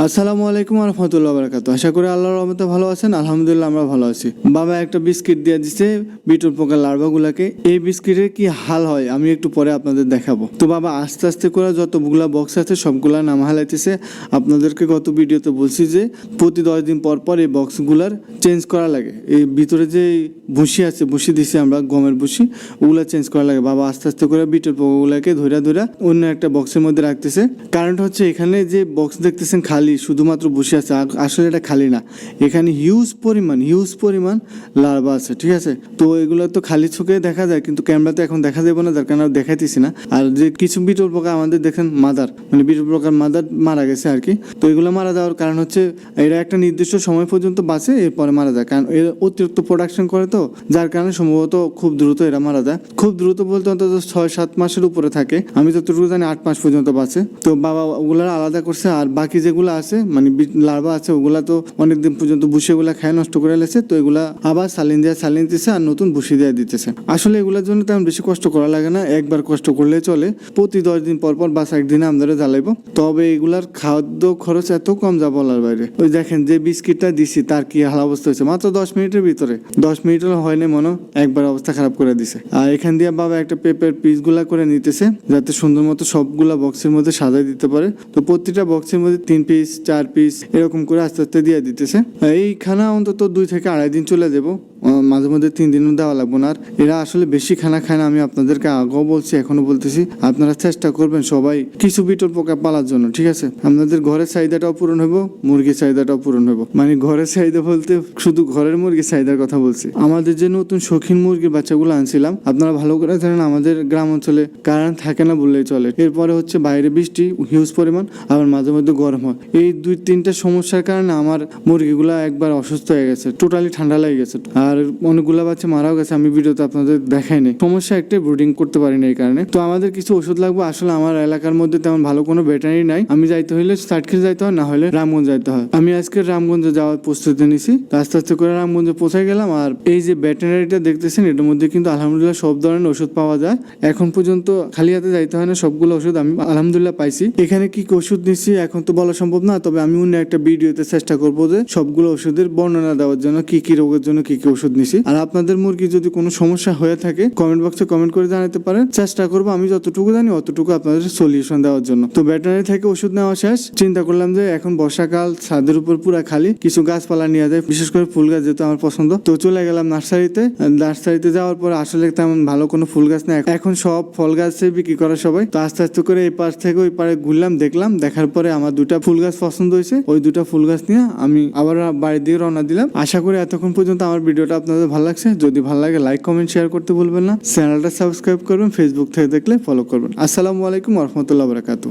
আসসালামু আলাইকুম রহমতুল্লাহ বারাকাতু আশা করি আল্লাহর রহমতে ভালো আছেন, আলহামদুলিল্লাহ আমরা ভালো আছি। বাবা একটা বিস্কিট দিয়ে দিছে, বিটুর পোকার লার্ভাগুলাকে। এই বিস্কিটের কি হাল হয় আমি একটু পরে আপনাদের দেখাবো। তো বাবা, আস্তে আস্তে করে যতগুলা বক্স আছে সবগুলা নাম হালাইতেছে। আপনাদেরকে গত ভিডিওতে বলছি যে, প্রতি দশ দিন পর পর এই বক্সগুলার চেঞ্জ করা লাগে। এই ভিতরে যে ভুসি আছে, ভুসি দিছি আমরা, গমের ভুসি, ওগুলা চেঞ্জ করা লাগে। বাবা আস্তে আস্তে করে বিটের পোকাগুলাকে ধরে ধরে অন্য একটা বক্সের মধ্যে রাখতেছে। কারণটা হচ্ছে এখানে যে বক্স দেখতেছেন খালি শুধুমাত্র বসে আছে। আসলে এটা খালি না। এখানে হিউজ পরিমাণ হিউজ পরিমাণ লার্ভা আছে, ঠিক আছে? তো এগুলো তো খালি চোখে দেখা যায়, কিন্তু ক্যামেরাতে এখন দেখা যাবে না, যার কারণে দেখাইতেছি না। আর যে কিছু বিটল পোকা আমাদের দেখেন মাদার মানে বিটল পোকার মাদার মারা গেছে আর কি। তো এগুলো মারা যাওয়ার কারণ হচ্ছে, এরা একটা নির্দিষ্ট সময় পর্যন্ত বাঁচে, এরপরে মারা যায়। কারণ এরা অতিরিক্ত প্রোডাকশন করে তো, যার কারণে সম্ভবত খুব দ্রুত এরা মারা যায়। খুব দ্রুত বলতে অন্তত ছয়, সাত মাসের উপরে থাকে। আমি যতটুকু জানি, আট মাস পর্যন্ত বাঁচে। তো বাবা ওগুলা আলাদা করছে, আর বাকি যেগুলো আছে মানে লার্ভা আছে, ওগুলা তো অনেকদিন পর্যন্ত বুসিগুলা খায়, নষ্ট করে লেছে, তো এগুলা আবার সালিন দিয়ে সালিন দিতেছে আর নতুন বুসি দিয়ে দিতেছে। আসলে এগুলোর জন্য তেমন বেশি কষ্ট করা লাগে না, একবার কষ্ট করলে চলে। প্রতি দশ দিন পর পর বাস একদিনে আমাদের জ্বালাইবো। তবে এগুলার খাদ্য খরচ এত কম যা বলার বাইরে। ওই দেখেন যে বিস্কিটটা দিছি, তার কি হাল অবস্থা হয়েছে? মাত্র দশ মিনিটের ভিতরে। দশ মিনিটও হয়নি মনে, একবার অবস্থা খারাপ করে দিছে। আর এখান দিয়ে বাবা একটা পেপের পিসগুলা করে নিতেছে, যাতে সুন্দর মতো সবগুলা বক্সের মধ্যে সাজাই দিতে পারে। তো প্রতিটা বক্সের মধ্যে তিন পিস চার পিস এরকম করে আস্তে আস্তে দিয়ে দিতেছে। এই খানা অন্তত দুই থেকে আড়াই দিন চলে যাব। মাঝে মধ্যে তিন দিনও দেওয়া লাগবে না। আর এরা আসলে বেশি খানা খায় না, আমি আপনাদেরকে আগেও বলছি এখনও বলতেছি। আপনারা চেষ্টা করবেন সবাই কিছু বিটল পোকা পালার জন্য, ঠিক আছে? আপনাদের ঘরের চাহিদাটাও পূরণ হইব, মুরগির চাহিদাটাও পূরণ হইব। মানে ঘরের চাহিদা বলতে শুধু ঘরের মুরগির চাহিদার কথা বলছি। আমাদের যে নতুন শৌখিন মুরগির বাচ্চাগুলো আনছিলাম, আপনারা ভালো করে জানেন আমাদের গ্রাম অঞ্চলে কারেন্ট থাকে না বললেই চলে। এরপরে হচ্ছে বাইরে বৃষ্টি হিউজ পরিমাণ, আবার মাঝে মধ্যে গরম হয়। এই দুই তিনটা সমস্যার কারণে আমার মুরগিগুলো একবার অসুস্থ হয়ে গেছে টোটালি ঠান্ডা লেগে গেছে। আর অনেকগুলো বাচ্চা মারাও গেছে, আমি ভিডিওতে আপনাদের দেখাইনি সমস্যা একটাই ব্রুডিং করতে পারি পারিনি এই কারণে। তো আমাদের কিছু ওষুধ লাগবে, আসলে আমার এলাকার মধ্যে তেমন ভালো কোনো ভেটারি নাই। আমি যাইতে হইলে সাটখিল যাইতে হয়, না হলে রামগঞ্জ যাইতে হয়। আমি আজকে রামগঞ্জে যাওয়ার প্রস্তুতি নিছি। আস্তে আস্তে করে রামগঞ্জে পৌঁছে গেলাম, আর এই যে ভেটেনারিটা দেখতেছেন, এটার মধ্যে কিন্তু আলহামদুলিল্লাহ সব ধরনের ওষুধ পাওয়া যায়। এখন পর্যন্ত খালি হাতে যাইতে হয় না, সবগুলো ওষুধ আমি আলহামদুলিল্লাহ পাইছি। এখানে কি ওষুধ নিচ্ছি এখন তো বলা সম্ভব না, তবে আমি অন্য একটা ভিডিওতে চেষ্টা করব যে সবগুলো ওষুধের বর্ণনা দেওয়ার জন্য, কি কি রোগের জন্য কি কি ওষুধ নিছি। আর আপনাদের মুরগি যদি কোনো সমস্যা হয়ে থাকে কমেন্ট বক্সে কমেন্ট করে জানাতে পারেন। চেষ্টা করব আমি যতটুকু জানি অতটুকু আপনাদের সলিউশন দেওয়ার জন্য। তো ব্যাটারি থেকে ওষুধ নেওয়া শেষ। চিন্তা করলাম যে এখন বর্ষাকাল, ছাদের উপর পুরা খালি। কিছু গাছপালা নিয়ে যায়, বিশেষ করে ফুল গাছ যেহেতু আমার পছন্দ। তো চলে গেলাম নার্সারিতে। নার্সারিতে যাওয়ার পর আসলে তেমন ভালো কোনো ফুল গাছ নেই। এখন সব ফল গাছে বিক্রি করে সবাই। তো আস্তে আস্তে করে এই পাশ থেকে ওই পারে ঘুরলাম, দেখলাম। দেখার পরে আমার দুটা ফুল গাছ পছন্দ হয়েছে। ওই দুটা ফুল গাছ নিয়ে আমি আবার বাড়ির দিকে রওনা দিলাম। আশা করি এতক্ষণ পর্যন্ত আমার ভিডিওটা আপনাদের ভালো লাগছে, যদি ভালো লাগে লাইক কমেন্ট শেয়ার করতে ভুলবেন না। চ্যানেলটা সাবস্ক্রাইব করবেন ফেসবুক থেকে দেখলে ফলো করবেন। আসসালামু আলাইকুম রহমতুল্লাহ বারাকাতু